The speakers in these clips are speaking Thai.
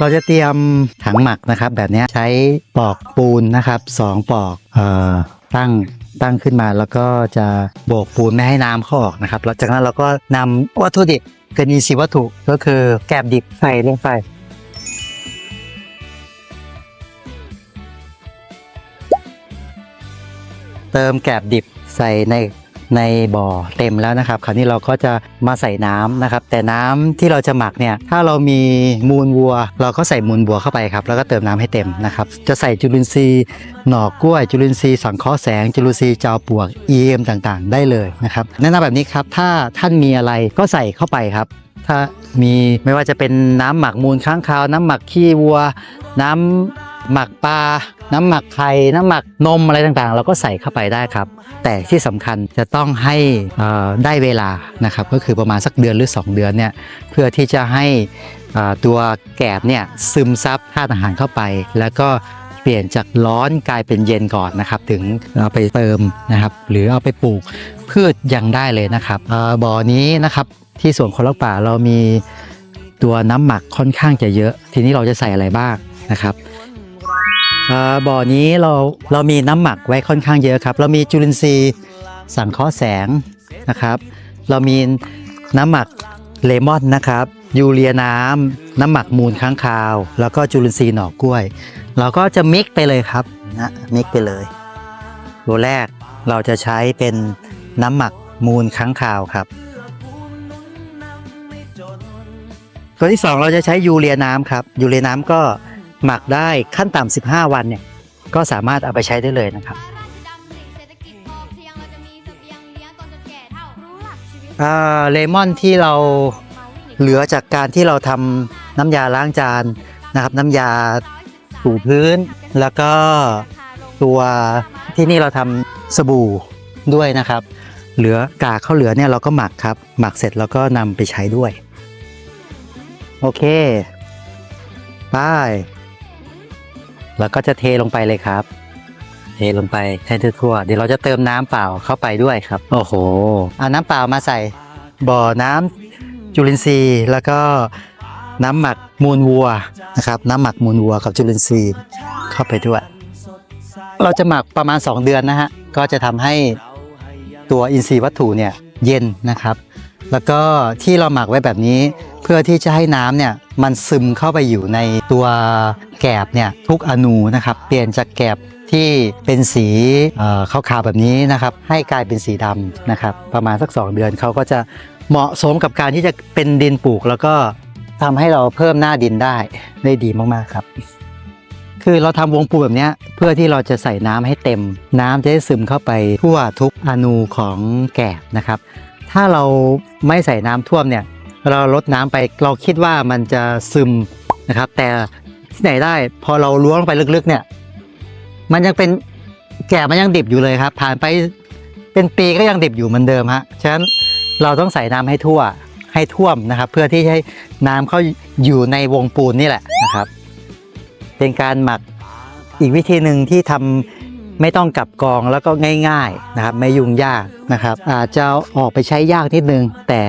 เราจะเตรียมถังหมักนะครับ แบบนี้ใช้ปอกปูนนะครับสองปอกเอ่อตั้งตั้งขึ้นมาแล้วก็จะโบกปูนไม่ให้น้ำเข้าออกนะครับแล้วจากนั้นเราก็นำวัตถุดิบเป็นอินทรีย์วัตถุก็คือแกบดิบใส่ลงไปเติมแกบดิบใส่ใน ในบ่อเต็มแล้วนะครับ คราวนี้เราก็จะมาใส่น้ำนะครับ แต่น้ำที่เราจะหมักเนี่ยถ้าเรามีมูลวัว เราก็ใส่มูลวัวเข้าไปครับ แล้วก็เติมน้ำให้เต็มนะครับ จะใส่จุลินทรีย์หน่อกล้วย จุลินทรีย์สังเคราะห์แสง จุลินทรีย์จาวปวก EM ต่างๆ ได้เลยนะครับแนะนำแบบนี้ครับถ้าท่านมีอะไรก็ใส่เข้าไปครับถ้ามีไม่ว่าจะเป็นน้ำหมักมูลค้างคาว น้ำหมักขี้วัว น้ำ หมักปลา น้ำหมักไข่น้ำหมักนมอะไรต่างๆ เราก็ใส่เข้าไปได้ครับ แต่ที่สำคัญจะต้องให้ได้เวลานะครับก็คือประมาณสักเดือนหรือ 2 เดือนเนี่ยเพื่อที่จะให้ตัวแกบเนี่ยซึมซับธาตุอาหารเข้าไป แล้วก็เปลี่ยนจากร้อนกลายเป็นเย็นก่อนนะครับ ถึงเอาไปเติมนะครับ หรือเอาไปปลูกพืชยังได้เลยนะครับบ่อนี้นะครับที่สวนคนรักป่าเรามีตัวน้ำหมักค่อนข้างจะเยอะ ทีนี้เราจะใส่อะไรบ้างนะครับ บ่อนี้เราเรามีน้ำหมักไว้ค่อนข้างเยอะครับ เรามีจุลินทรีย์สังเคราะห์แสงนะครับ เรามีน้ำหมักเลมอนนะครับ ยูเรียน้ำน้ำหมักมูลค้างคาว แล้วก็จุลินทรีย์หน่อกล้วย เราก็จะมิกไปเลยครับนะมิกไปเลยตัวแรกเราจะใช้เป็นน้ำหมักมูลค้างคาวครับ ตัวที่สองเราจะใช้ยูเรียน้ำครับยูเรียน้ำก็ หมักได้ขั้นต่ำ15 วันเนี่ยก็สามารถเอาไปใช้ได้เลยนะครับเลมอนที่เราเหลือจากการที่เราทำน้ำยาล้างจานนะครับ น้ำยาถูพื้น แล้วก็ตัวที่นี่เราทำสบู่ด้วยนะครับ เหลือกากข้าวเหลือเนี่ยเราก็หมักครับ หมักเสร็จแล้วก็นำไปใช้ด้วย โอเคไป แล้วก็จะเทลงไปเลยครับ เทลงไปให้ทั่วๆเดี๋ยวเราจะเติมน้ำเปล่าเข้าไปด้วยครับ โอ้โห เอาน้ำเปล่ามาใส่ บ่อน้ำจุลินทรีย์ แล้วก็น้ำหมักมูลวัวนะครับ น้ำหมักมูลวัวกับจุลินทรีย์เข้าไปด้วย เราจะหมักประมาณ 2 เดือนนะฮะ ก็จะทำให้ตัวอินทรีย์วัตถุเนี่ยเย็นนะครับ แล้วก็ที่เราหมักไว้แบบนี้เพื่อที่จะให้น้ำเนี่ย มันซึมเข้าไปอยู่ในตัวแกบเนี่ยทุกอนูนะครับ เปลี่ยนจากแกบที่เป็นสีขาวๆแบบนี้นะครับ ให้กลายเป็นสีดำนะครับ ประมาณสัก 2 เดือนเขาก็จะเหมาะสมกับการที่จะเป็นดินปลูก แล้วก็ทำให้เราเพิ่มหน้าดินได้ได้ดีมากๆครับคือเราทำวงปูแบบนี้เพื่อที่เราจะใส่น้ำให้เต็ม น้ำจะได้ซึมเข้าไปทั่วทุกอนูของแกบนะครับ ถ้าเราไม่ใส่น้ำท่วมเนี่ย เราลดน้ำไปเราคิดว่ามันจะซึมนะครับ แต่ที่ไหนได้พอเราล้วงลงไปลึกๆเนี่ย มันยังเป็นแก่มันยังดิบอยู่เลยครับ ผ่านไปเป็นปีก็ยังดิบอยู่เหมือนเดิมฮะฉะนั้นเราต้องใส่น้ำให้ทั่วให้ท่วมนะครับ เพื่อที่ให้น้ำเข้าอยู่ในวงปูนนี่แหละนะครับ เป็นการหมักอีกวิธีหนึ่งที่ทำไม่ต้องกลับกองแล้วก็ง่าย ๆนะครับ ไม่ยุ่งยากนะครับ อาจจะออกไปใช้ยากนิดนึงแต่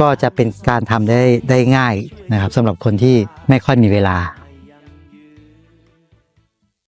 ก็จะเป็นการทำได้ได้ง่ายนะครับสำหรับคนที่ไม่ค่อยมีเวลา